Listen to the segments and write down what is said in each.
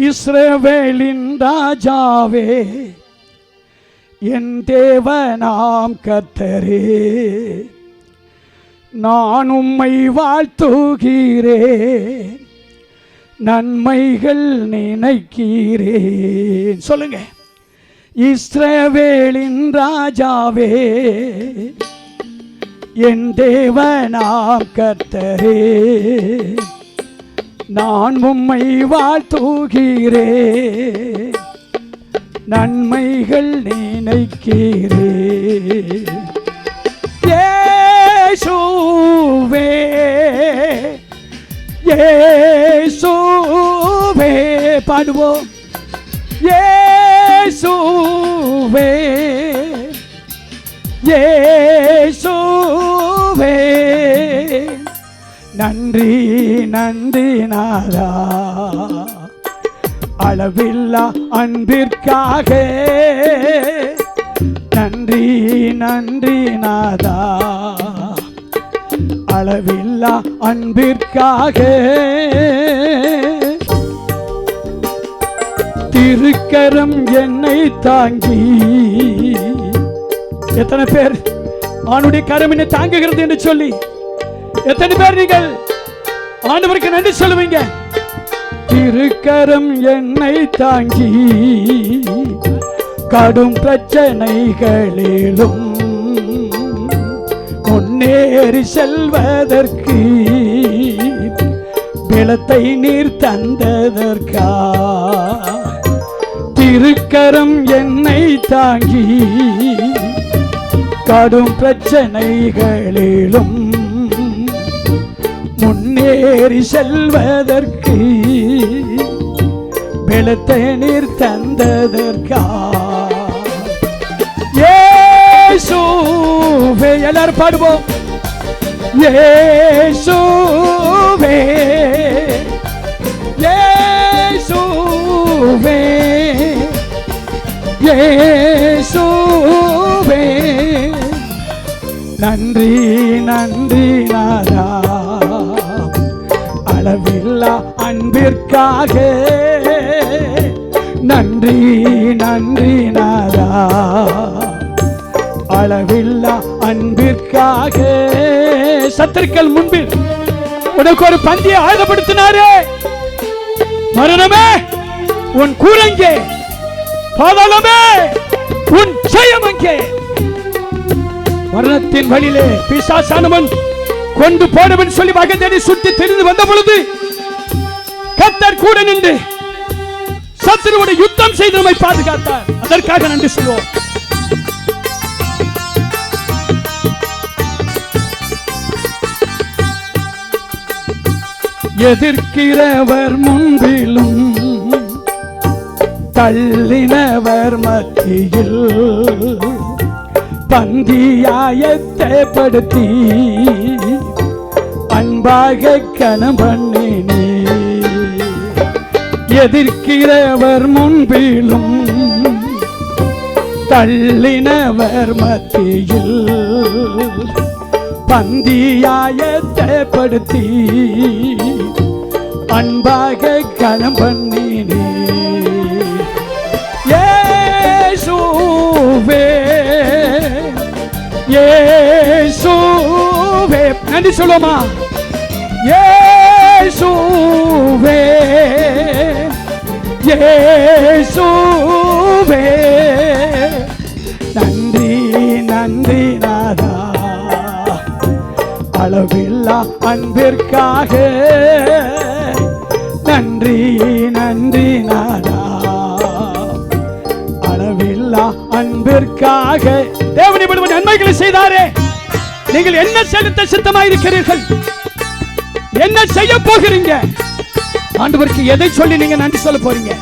இஸ்ரவேலின் ராஜாவே என் தேவனாம் கத்தரே நான் உம்மை வாழ்த்துகிறேன் நன்மைகள் நினைக்கிறேன் சொல்லுங்க. இஸ்ரவேலின் ராஜாவே என் தேவனாம் கத்தரே நான் உம்மை வாழ்த்துகிறே. நன்மைகள் நினைக்கிறே. ஏசுவே ஏசுவே பாடுவோம். ஏசுவே ஏசுவே. நன்றி நன்றி நாதா. அளவில்லா அன்பிற்காக. நன்றி நன்றி நாதா. அளவில்லா அன்பிற்காக. திருக்கரம் என்னை தாங்கி. எத்தனை பேர் அவனுடைய கரம் என்னை தாங்குகிறது என்று சொல்லி எத்தனை பேர் நீங்கள்? ஆண்டவருக்கு நன்றி சொல்லுவீங்க. திருக்கரம் என்னை தாங்கி கடும் பிரச்சனைகளிலும் முன்னேறி செல்வதற்கு பிளத்தை நீர் தந்ததற்கா? திருக்கரம் என்னை தாங்கி கடும் பிரச்சனைகளிலும் முன்னேறி செல்வதற்கு வெளுத்த நீர் தந்ததற்கா? இயேசுவே எல்லாரும் பாடுவோம். இயேசுவே இயேசுவே இயேசுவே நன்றி நன்றி நாதா அளவில்லா அன்பிற்காக. நன்றி நன்றி நாதா. அளவில்லா அன்பிற்காக. சத்துருக்கள் முன்பில் உனக்கு ஒரு பந்தியை ஆயுதப்படுத்தினாரே. மரணமே உன் கூரங்கே பாதாளமே உன் ஜெயம் அங்கே மரணத்தின் வழியிலே பிசாசானவன் கொண்டு போனவன் சொல்லி வகை தேடி சுற்றி தெரிந்து வந்த பொழுது கத்தர் கூட நின்று சத்துருவோட யுத்தம் செய்து நம்மை பாதுகாத்தார். அதற்காக நன்றி சொல்வோம் எதிர்க்கிறவர் முன்பிலும் தள்ளினவர் மத்தியில் பந்தியாயத்தைப்படுத்தி அன்பாக கணபண்ணினி எதிர்க்கிறவர் முன்பிலும் தள்ளினவர் மத்தியில். பந்தியாயத்தைப்படுத்தி அன்பாக கணம் பண்ணினே. இயேசுவே இயேசுவே நன்றி சொல்லுமா இயேசுவே இயேசுவே. நன்றி நன்றி நாதா அளவில்லா அன்பிற்காக. நன்றி நன்றி நாதா அளவில்லா அன்பிற்காக. தேவனை விடுவன் நன்மைகளை செய்தாரே. நீங்கள் என்ன செலுத்த சித்தமாயிருக்கிறீர்கள்? என்ன செய்ய போகிறீங்க? ஆண்டவருக்கு எதை சொல்லி நீங்க நன்றி சொல்ல போறீங்க?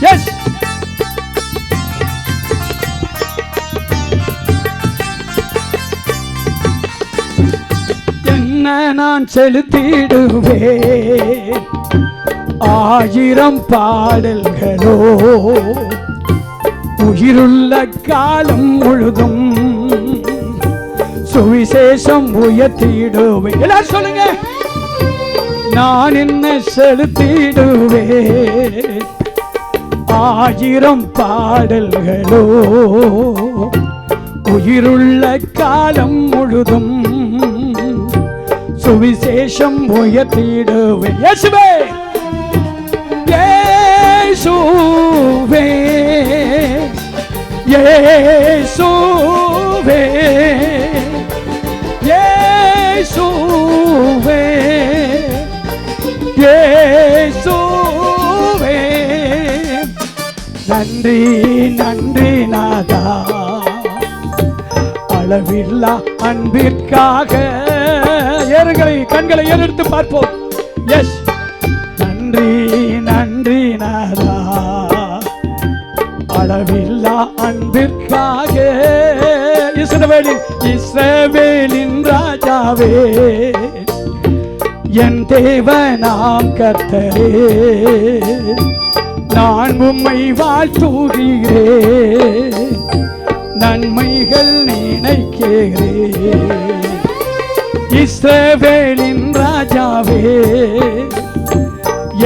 எஸ் என்ன நான் செலுத்திடுவேன்? ஆயிரம் பாடல்களோ? உயிருள்ள காலம் முழுதும் சுவிசேஷம் உயர்த்திடுவேன். எல்லாரும் சொல்லுங்க. நான் என்ன செலுத்திடுவே ஆயிரம் பாடல்களோ? உயிருள்ள காலம் முழுதும் சுவிசேஷம் உயர்த்திடுவேன். இயேசுவே! இயேசுவே! இயேசுவே! இயேசுவே. நன்றி நன்றி நாதா. அளவில்லா அன்பிற்காக. ஏறுகளை கண்களை ஏறெடுத்து பார்ப்போம். எஸ் நன்றி நன்றி நாதா. அளவில்லா அன்பிற்காக. இஸ்ரவேலின் இஸ்ரவேலின் ராஜாவே. என் தேவனாம் கத்தரே நான் உம்மை வாழ்த்துகிறே நன்மைகள் நினைக்கிறே. இஸ்ரவேலின் ராஜாவே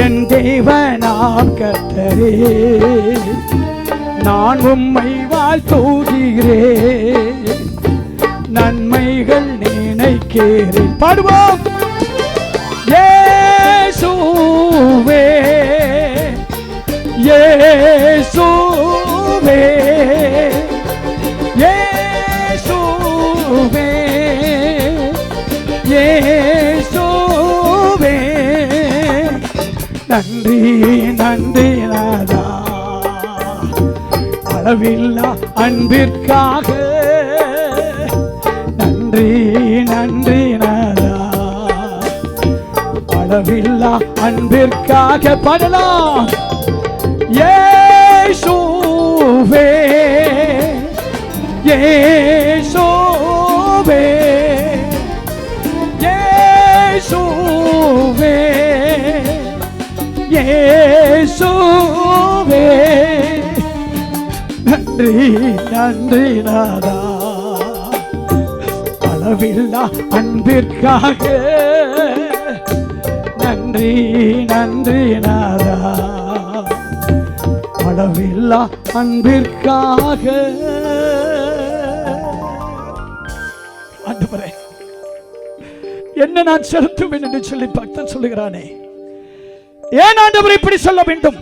என் தேவனாம் கத்தரே நான் உம்மை வாழ்த்துகிறே நன்மைகள் நினைக்கிறேன். பாடுவோம். நன்றி நன்றி நாதா அளவில்லா அன்பிற்காக. நன்றி நன்றி நாதா அளவில்லா அன்பிற்காக பாடலாம். இயேசுவே இயேசுவே நன்றி நன்றி நாதா. அளவில்லா அன்பிற்காக நன்றி நன்றி நாதா. அளவில்லா அன்பிற்காக. என்ன நான் செலுத்துவேன் என்று சொல்லி பக்தன் சொல்லுகிறானே. ஏன் ஆண்டவர் இப்படி சொல்ல வேண்டும்?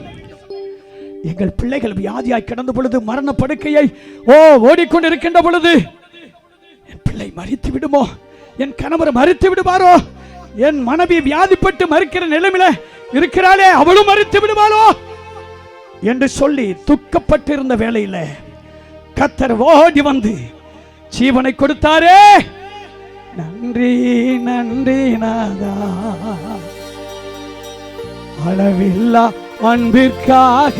எங்கள் பிள்ளைகள் வியாதியாய் கிடந்த பொழுது மரண படுக்கையை ஓ ஓடிக்கொண்டிருக்கின்ற பொழுது என் பிள்ளை மறித்து விடுமோ? என் கணவர் மறித்து விடுவாரோ என் மனைவி வியாதிப்பட்டு மறுக்கிற நிலைமையில இருக்கிறாளே அவளும் மறித்து விடுவாளோ என்று சொல்லி துக்கப்பட்டிருந்த வேலையில கத்தர் ஓடி வந்து ஜீவனை கொடுத்தாரே. நன்றி நன்றி நாதா. அளவில்லா அன்பிற்காக.